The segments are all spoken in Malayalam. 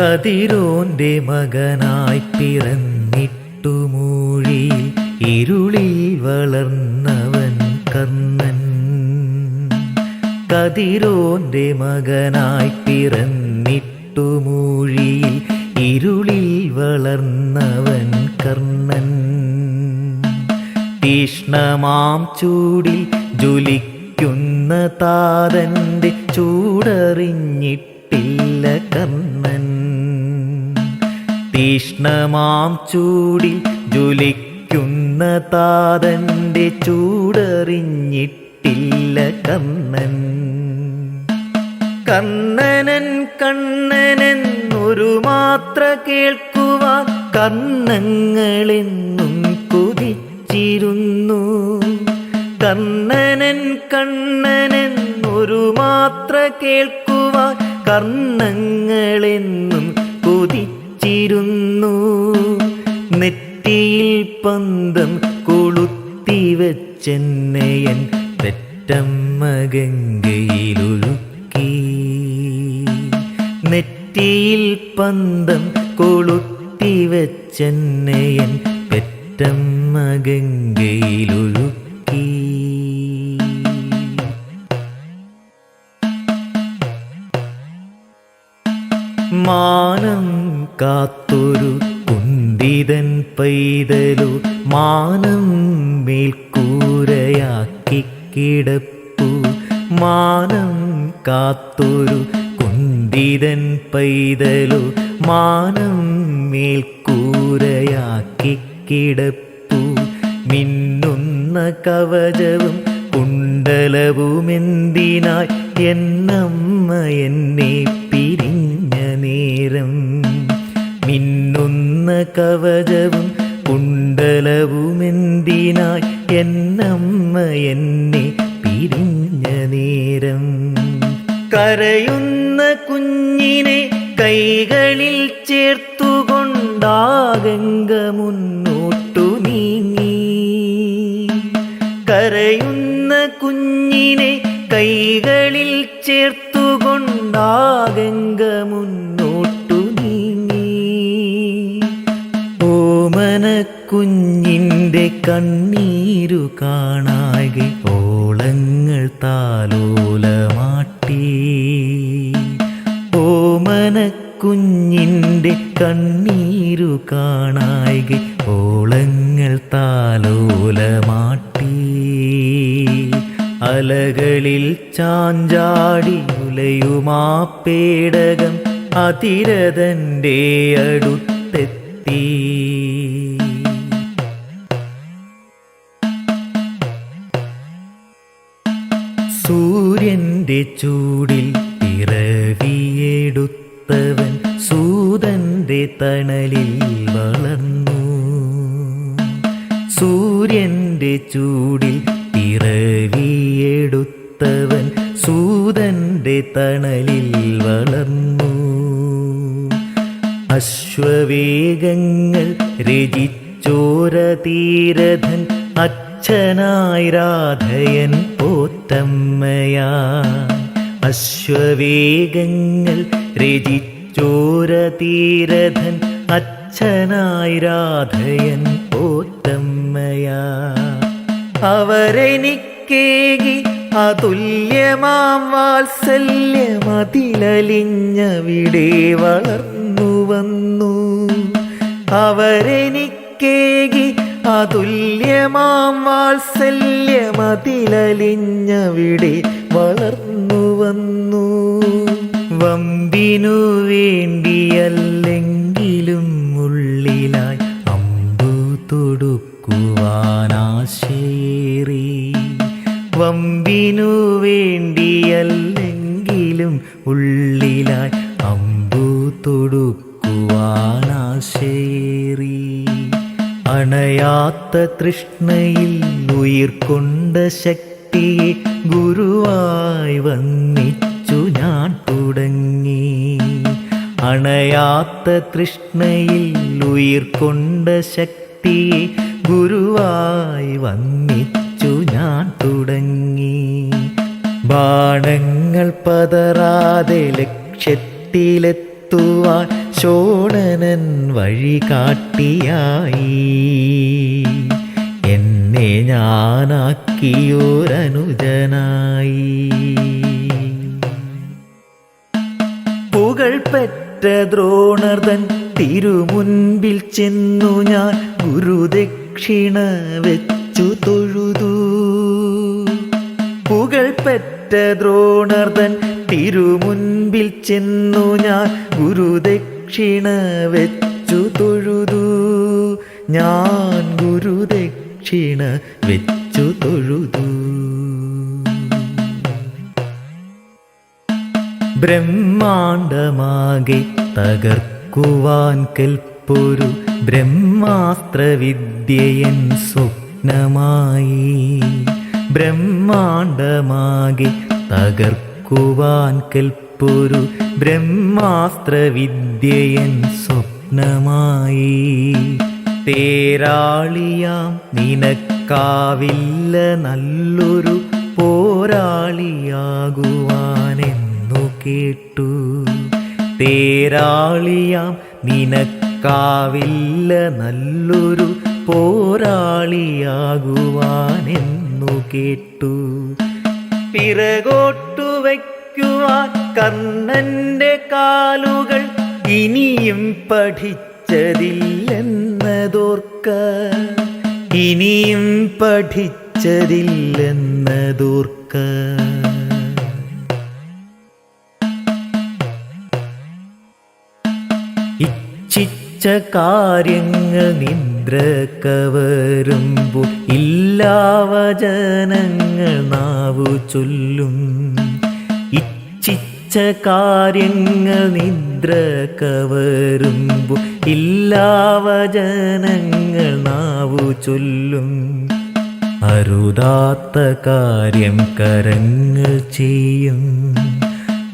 കതിരോന്റെ മകനായി പിറന്നിട്ടു മൂഴിയിൽ ഇരുളിൽ വളർന്നവൻ കർണൻ. കതിരോന്റെ മകനായി പിറന്നിട്ടു മൂഴിയിൽ ഇരുളിൽ വളർന്നവൻ കർണൻ. തീഷ്ണമാം ചൂടിൽ ജ്വലിക്കുന്ന താതന്റെ ചൂടറിഞ്ഞിട്ടില്ല കർണൻ. തീഷ്ണമാം ചൂടിൽ ജ്വലിക്കുന്ന താതന്റെ ചൂടറിഞ്ഞിട്ടില്ല കണ്ണൻ കണ്ണനൻ കണ്ണനെന്നൊരു മാത്ര കേൾക്കുവാൻ കണ്ണങ്ങളെന്നും കൊതിച്ചിരുന്നു. കണ്ണനൻ കണ്ണനെന്നൊരു മാത്ര കേൾക്കുവാൻ കർണങ്ങളെന്നും കൊതിച്ചിരുന്നു. നെറ്റിയിൽ പന്തം കൊളുത്തി വെച്ചെന്നയൻ പെറ്റമ്മ ഗംഗയിലൊഴുക്കി നെറ്റിയിൽ പന്തം കൊളുത്തി വെച്ചെന്നയൻ പെറ്റമ്മ ഗംഗയിലൊഴുക്കി മാനം കാത്തൊരു കുന്തിതൻ പൈതലു മാനം മേൽക്കൂരയാക്കി കിടപ്പു. മാനം കാത്തൊരു കുന്തിതൻ പൈതലു മാനം മേൽക്കൂരയാക്കി കിടപ്പു. മിന്നുന്ന കവചവും കുണ്ടലവുമെന്തിനായി എന്നമ്മ എന്നെ മിന്നുന്ന കവചവും കുണ്ടലവുമെന്തിനായി എന്നമ്മ എന്നെ പിരിഞ്ഞ നേരം? കരയുന്ന കുഞ്ഞിനെ കൈകളിൽ ചേർത്തുകൊണ്ടാകങ്ക മുന്നോട്ടു നീങ്ങി. കരയുന്ന കുഞ്ഞിനെ കൈകളിൽ കണ്ണീരു കാണാകെ ഓളങ്ങൾ താലോലമാട്ടി. ഓമന കുഞ്ഞിന്റെ കണ്ണീരു കാണാകെ ഓളങ്ങൾ താലോലമാട്ടി. അലകളിൽ ചാഞ്ചാടി ഉലയുമാ പേടകം അതിരതന്റെ അടുത്തെത്തി. സൂര്യന്റെ ചൂടിൽ പിറവിയെടുത്തവൻ സൂതന്റെ തണലിൽ വളർന്നു. സൂര്യന്റെ ചൂടിൽ പിറവിയെടുത്തവൻ സൂതന്റെ തണലിൽ വളർന്നു. അശ്വവേഗങ്ങൾ രചിച്ചോരതീരഥൻ അച്ഛനായി രാധയൻ പോത്തമ്മയാ. അശ്വവേഗങ്ങൾ രചിച്ചോരതീരഥൻ അച്ഛനായി രാധയൻ പോത്തമ്മയാ. അവരെനിക്കേകി അതുല്യമാം വാത്സല്യമതിലലിഞ്ഞവിടെ വളർന്നു വന്നു അവരെനിക്കേകി അതുല്യമാം വാത്സല്യമതിലലിഞ്ഞവിടെ വളർന്നു വന്നു. വമ്പിനു വേണ്ടിയല്ലെങ്കിലും ഉള്ളിലായി അമ്പു തൊടുക്കുവാനാശേറി വമ്പിനു വേണ്ടിയല്ലെങ്കിലും ഉള്ളിലായി അമ്പു തൊടുക്കുവാനാശേറി അണയാത്ത തൃഷ്ണയിൽ ഉയിർക്കൊണ്ട ശക്തിയെ ഗുരുവായി വന്നിച്ചു ഞാൻ തുടങ്ങി. അണയാത്ത തൃഷ്ണയിൽ ഉയിർക്കൊണ്ട ശക്തിയെ ഗുരുവായി വന്നിച്ചു ഞാൻ തുടങ്ങി. ബാണങ്ങൾ പതറാതെ ലക്ഷ്യത്തിലെത്തുവാൻ ഷോണനൻ വഴി കാട്ടിയായി എന്നെ ഞാനാക്കിയോരനുജനായി. പുകഴ്പെറ്റ ദ്രോണർദൻ തിരുമുൻപിൽ ചെന്നു ഞാൻ ഗുരുദക്ഷിണ വെച്ചു തൊഴുതു. പുകഴ്പെറ്റ ദ്രോണർദൻ തിരുമുൻപിൽ ചെന്നു ഞാൻ ഗുരുദക്ഷിണ വെച്ചു തൊഴുതു. ഞാൻ ഗുരുദക്ഷിണ വെച്ചു തൊഴുതു. ബ്രഹ്മാണ്ടമാകെ തകർക്കുവാൻ കൽപ്പൊരു ബ്രഹ്മാസ്ത്രവിദ്യയൻ സ്വപ്നമായി. ബ്രഹ്മാണ്ടമാകെ തകർക്കുവാൻ കൽപ്പൊരു ബ്രഹ്മാസ്ത്രവിദ്യയൻ സ്വപ്നമായി. തേരാളിയാം നിനക്കാവില്ല നല്ലൊരു പോരാളിയാകുവാനെന്നു കേട്ടു. തേരാളിയാം നിനക്കാവില്ല നല്ലൊരു പോരാളിയാകുവാനെന്നു കേട്ടു. പിറകോട്ടു വയ്ക്കുവാൻ കർണന്റെ കാലുകൾ ഇനിയും പഠിച്ചതില്ലെന്നതോർക്ക. ഇനിയും പഠിച്ചതില്ലെന്നതോർക്ക. ഇച്ഛിച്ച കാര്യങ്ങൾ നിദ്ര കവരുമ്പോൾ ഇല്ലാവചനങ്ങൾ നാവു ചൊല്ലും. ഇച്ഛിച്ച കാര്യങ്ങൾ നിദ്ര കവരുമ്പു ഇല്ലാവചനങ്ങൾ നാവു ചൊല്ലും. അരുതാത്ത കാര്യം കരങ്ങൾ ചെയ്യും.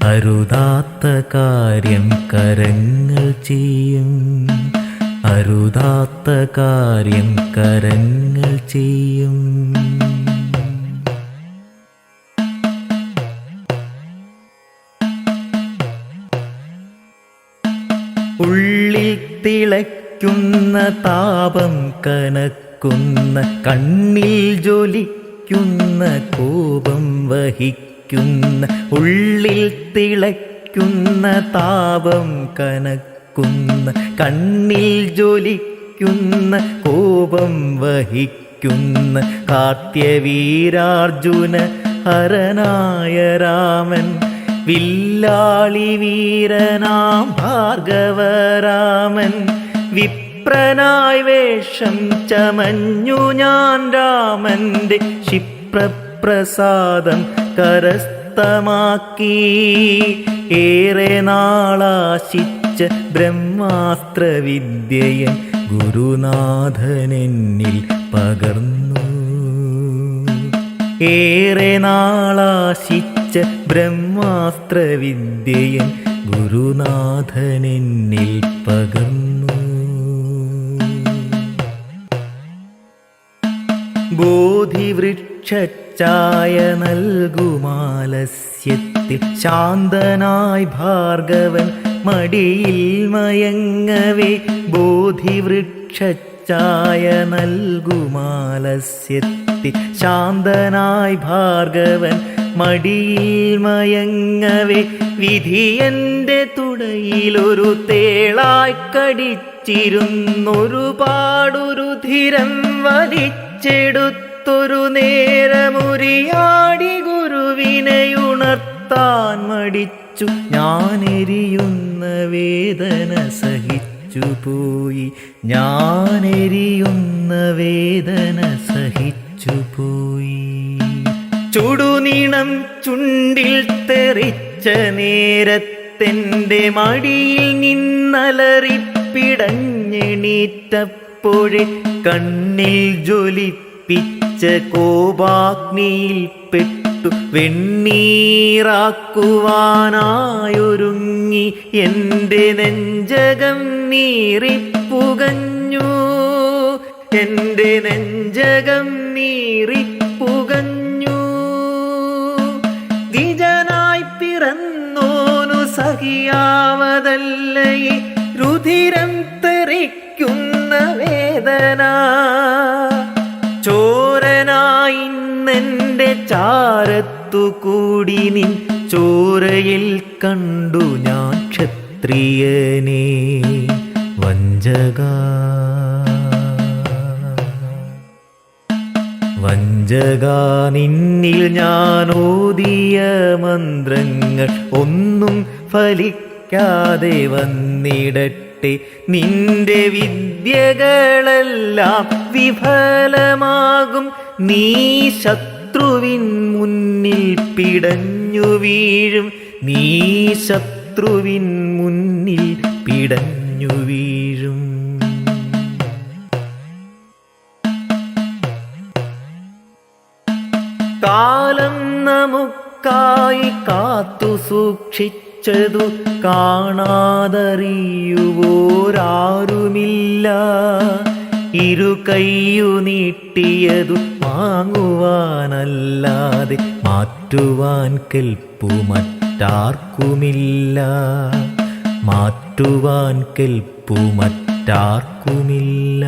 അരുതാത്ത കാര്യം കരങ്ങൾ ചെയ്യും. അരുതാത്ത കാര്യം കരങ്ങൾ ചെയ്യും. തിളയ്ക്കുന്ന താപം കനക്കുന്ന കണ്ണിൽ ജ്വലിക്കുന്ന കോപം വഹിക്കുന്ന ഉള്ളിൽ തിളയ്ക്കുന്ന താപം കനക്കുന്ന കണ്ണിൽ ജ്വലിക്കുന്ന കോപം വഹിക്കുന്ന കാത്യവീരാർജുന ഹരനായ രാമൻ. വില്ലാളി വീരനാം ഭാർഗവരാമൻ. വിപ്രനായി വേഷം ചമഞ്ഞു ഞാൻ രാമന്റെ ക്ഷിപ്രപ്രസാദം കരസ്ഥമാക്കി. ഏറെ നാളാശിച്ച ബ്രഹ്മാസ്ത്രവിദ്യയൻ ഗുരുനാഥനെന്നിൽ പകർന്നു. ഏറെ നാളാശിച്ച ബ്രഹ്മാസ്ത്രവിദ്യയൻ ഗുരുനാഥനെന്നിൽ പകർന്നു. ബോധിവൃക്ഷച്ചായ നൽകുമാലസ്യത്തിൽ ശാന്തനായി ഭാർഗവൻ മടിയിൽ മയങ്ങവേ ബോധിവൃക്ഷച്ചായ നൽകുമാലസ്യത്തിൽ ശാന്തനായി ഭാർഗവൻ മടിയിൽ മയങ്ങവേ വിധി വിധിയന്റെ തുടയിലൊരു തേളായി കടിച്ചിരുന്നൊരു പാടൊരു ധിരം വലിച്ചെടുത്തൊരു നേരമുരിയാടി ഗുരുവിനെയുണർത്താൻ മടിച്ചു. ഞാനെരിയുന്ന വേദന സഹിച്ചു പോയി. ഞാനെരിയുന്ന വേദന സഹിച്ചു പോയി. ചുടുനീണം ചുണ്ടിൽ തെറിച്ച നേരത്തെന്റെ മടിയിൽ നിന്നലറിപ്പിടഞ്ഞെണീറ്റപ്പോഴെ കണ്ണിൽ ജ്വലിപ്പിച്ച കോപാഗ്നിയിൽ പെട്ടു. വെണ്ണീറാക്കുവാനായൊരുങ്ങി എന്റെ നെഞ്ചകം നീറിപ്പുകഞ്ഞു. എന്റെ നെഞ്ചകം നീറിപ്പുകഞ്ഞു. പിറന്നോനു രുധിരം തെറിക്കുന്ന വേദന. ചോരനായി നിന്റെ ചാരത്തു നിൻ ചോരയിൽ കണ്ടു ഞാൻ ക്ഷത്രിയനെ. വഞ്ചക. വഞ്ചക നിന്നിൽ ഞാൻ ഓതിയ മന്ത്രങ്ങൾ ഒന്നും ഫലിക്കാതെ വന്നിടട്ടെ. നിന്റെ വിദ്യകളെല്ലാം വിഫലമാകും. നീ ശത്രുവിൻ മുന്നിൽ പിടഞ്ഞു വീഴും. നീ ശത്രുവിൻ മുന്നിൽ പിടഞ്ഞു വീഴും. കാലം നമുക്കായി കാത്തു സൂക്ഷിച്ചതു കാണാതറിയുവോരാരുമില്ല. ഇരു കയ്യു നീട്ടിയതു വാങ്ങുവാനല്ലാതെ മാറ്റുവാൻ കെൽപ്പു മറ്റാർക്കുമില്ല മാറ്റുവാൻ കെൽപ്പു മറ്റാർക്കുമില്ല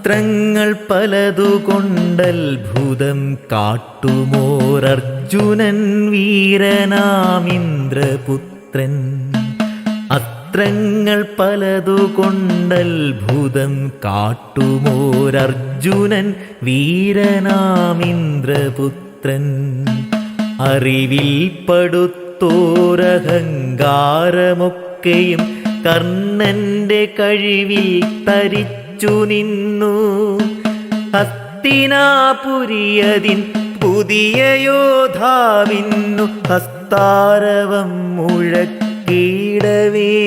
അസ്ത്രങ്ങൾ പലതുകൊണ്ടത്ഭുതം കാട്ടുമോർജുനൻ വീരനാമിന്ദ്രപുത്രൻ അസ്ത്രങ്ങൾ പലതുകൊണ്ടത്ഭുതം കാട്ടുമോർജുനൻ വീരനാമിന്ദ്രപുത്രൻ അറിവിൽ പടുത്തോരഹങ്കാരമൊക്കെയും കർണന്റെ കഴിവിൽ തരിച്ചു നിന്നു. ഹസ്തിനാപുരിയതിൻ പുതിയ യോധാവിന്നു ഹസ്താരവം മുഴക്കിടവേ.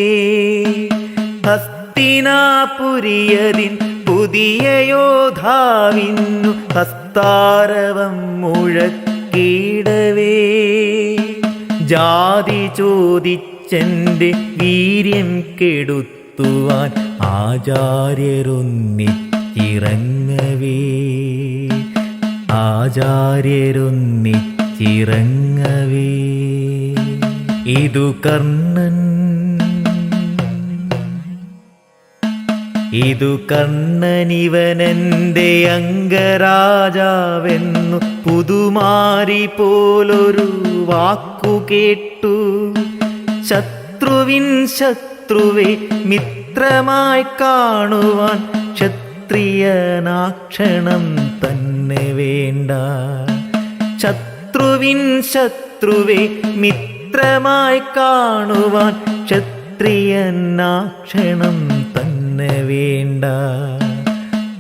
ഹസ്തിനാപുരിയതിൻ പുതിയ യോധാവിന്നു ഹസ്താരവം മുഴക്കിടവേ. ജാതി ചോദിച്ചെന്റെ വീര്യം കെടുത്തുവാൻ ആചാര്യരൊന്നിച്ചിറങ്ങവേ ആചാര്യരൊന്നിച്ചിറങ്ങവേ ഇതു കർണൻ ഇതു കണ്ണനിവനന്റെ അംഗരാജാവെന്നു പുതുമാരി പോലൊരു വാക്കു കേട്ടു. ശത്രുവിൻ ശത്രുവെ മിത്രമായി കാണുവാൻ ക്ഷത്രിയനാക്ഷണം തന്നെ വേണ്ട. ശത്രുവിൻ ശത്രുവെ മിത്രമായി കാണുവാൻ ക്ഷത്രിയനാക്ഷണം തന്നെ വേണ്ട.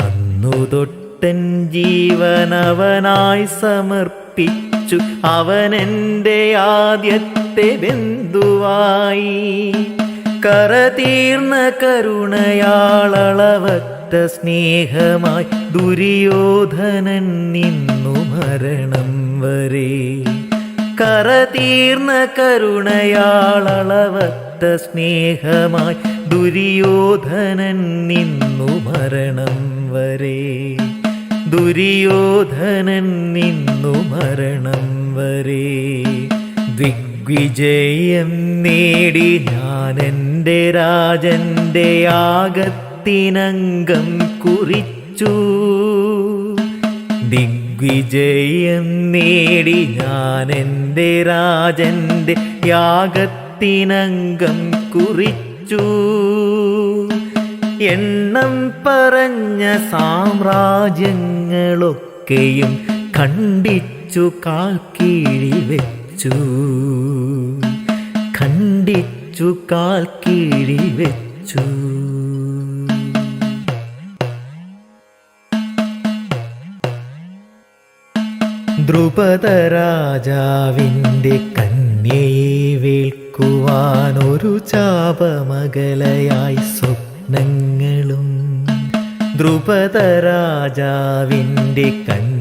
അന്നു തൊട്ടൻ ജീവനവനായി സമർപ്പിച്ചു അവനെന്റെ ആദ്യത്തെ ബന്ധുവായി. കരതീർന്ന കരുണയാളവറ്റ സ്നേഹമായി ദുര്യോധനൻ നിന്നു മരണം വരെ. കരതീർന്ന കരുണയാളവറ്റ സ്നേഹമായി ദുര്യോധനൻ നിന്നു മരണം വരെ. ദുര്യോധനൻ നിന്നു മരണം വരെ. ദിഗ്വിജയം നേടി ഞാൻ എന്റെ രാജന്റെ യാഗത്തിനംഗം കുറിച്ചു. ദിഗ്വിജയം നേടി ഞാൻ എന്റെ രാജന്റെ യാഗത്തിനംഗം കുറിച്ചു. എണ്ണം പറഞ്ഞ സാമ്രാജ്യങ്ങളൊക്കെയും കണ്ടിച്ചു കാൽക്കീഴി വെച്ചു. ഖണ്ഡിച്ചു കീഴി വെച്ചു. ദ്രുപദരാജാവിന്റെ കന്യയെ വേൽക്കുവാൻ ഒരു ചാപമകലയായി സ്വപ്നങ്ങളും. ദ്രുപദരാജാവിന്റെ കന്യയെ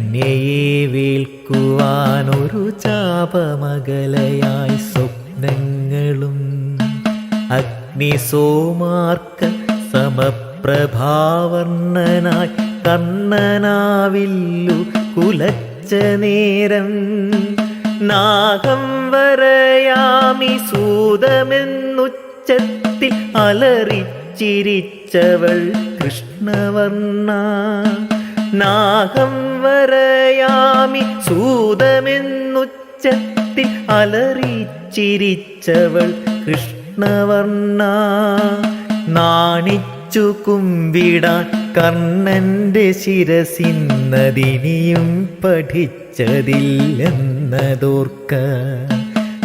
വേൽക്കുവാൻ ഒരു ചാപമകലയായി സ്വപ്നങ്ങളും അഗ്നിസോമാർക്ക സമപ്രഭാവർണനായി കണ്ണനാവില്ലു കുലച്ച നേരം. നാഗം വരയാമി സൂതമെന്നുച്ചത്തിൽ അലറിച്ചിരിച്ചവൾ കൃഷ്ണവർണ. നാഗം വരയാമി സൂതമെന്നുച്ചത്തിൽ അലറിച്ചിരിച്ചവൾ കൃഷ്ണവർണ. നാണിച്ചു കുമ്പിടാൻ കർണന്റെ ശിരസിന്നതിനിയും പഠിച്ചതില്ലെന്നതോർക്ക.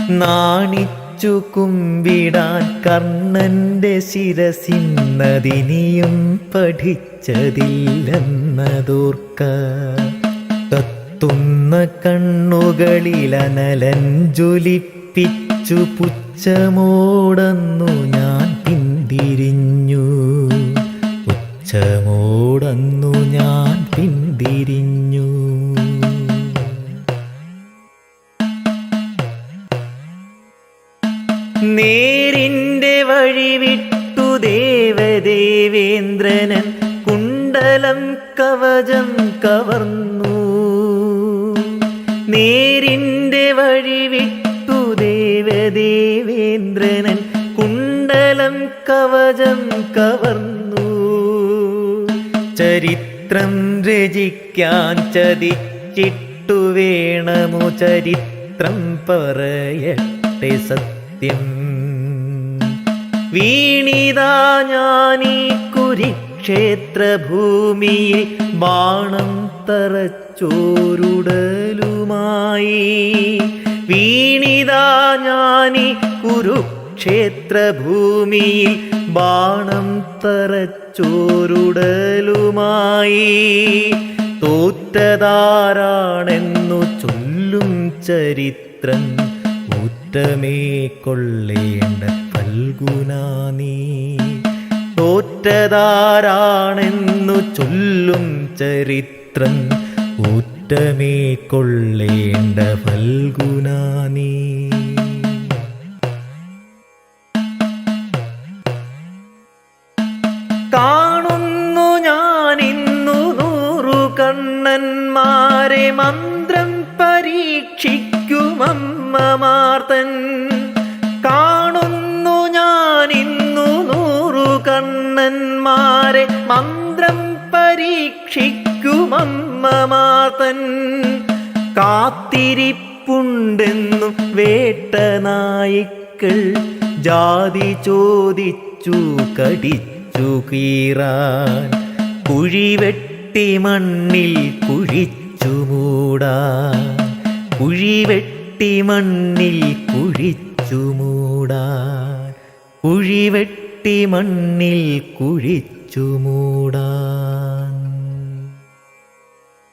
നാണിച്ചു കുമ്പിടാൻ കർണന്റെ ശിരസിന്നതിനിയും പഠിച്ചതില്ലെന്നതോർക്ക. കത്തുന്ന കണ്ണുകളിലനലൻ ജ്വലിപ്പിച്ചു പുച്ഛമോടന്നു ഞാൻ പിന്തിരിഞ്ഞു. പുച്ഛമോടന്നു കവചം കവർന്നു. നേരിന്റെ വഴി വിട്ടു ദേവദേവേന്ദ്രനൻ കുണ്ടലം കവചം കവർന്നു. ചരിത്രം രചിക്കാൻ ചതിച്ചിട്ടു വേണമോ ചരിത്രം പറയട്ടെ സത്യം. വീണിതാ ഞാനീ കുരുക്ഷേത്ര ഭൂമിയിൽ ബാണം തറച്ചോരുടലുമായി. വീണിതാ ഞാനി കുരുക്ഷേത്രഭൂമിയിൽ ബാണം തറച്ചോരുടലുമായി. തോറ്റതാരാണെന്നു ചൊല്ലും ചരിത്രം ഉത്തമേ കൊള്ളേണ്ട ഫൽഗുനാനീ തോറ്റതാരാണെന്നു ചൊല്ലും ചരിത്രം ഊറ്റമേ കൊള്ളേണ്ട ഫൽഗുനാനീ കാണുന്നു ഞാൻ ഇന്നു നൂറു കണ്ണന്മാരെ മന്ത്രം പരീക്ഷിക്കുമമ്മമാർത്തൻ മന്ത്രം പരീക്ഷിക്കുമമ്മമാർത്തൻ കാത്തിരിപ്പുണ്ടെന്നും വേട്ടനായിക്കൾ ജാതി ചോദിച്ചു കടിച്ചു കീറാൻ. കുഴിവെട്ടി മണ്ണിൽ കുഴിച്ചു മൂടാൻ. കുഴിവെട്ടി മണ്ണിൽ കുഴിച്ചു മൂടാൻ. കുഴിവെട്ടി മണ്ണിൽ കുഴിച്ചു മൂടാൻ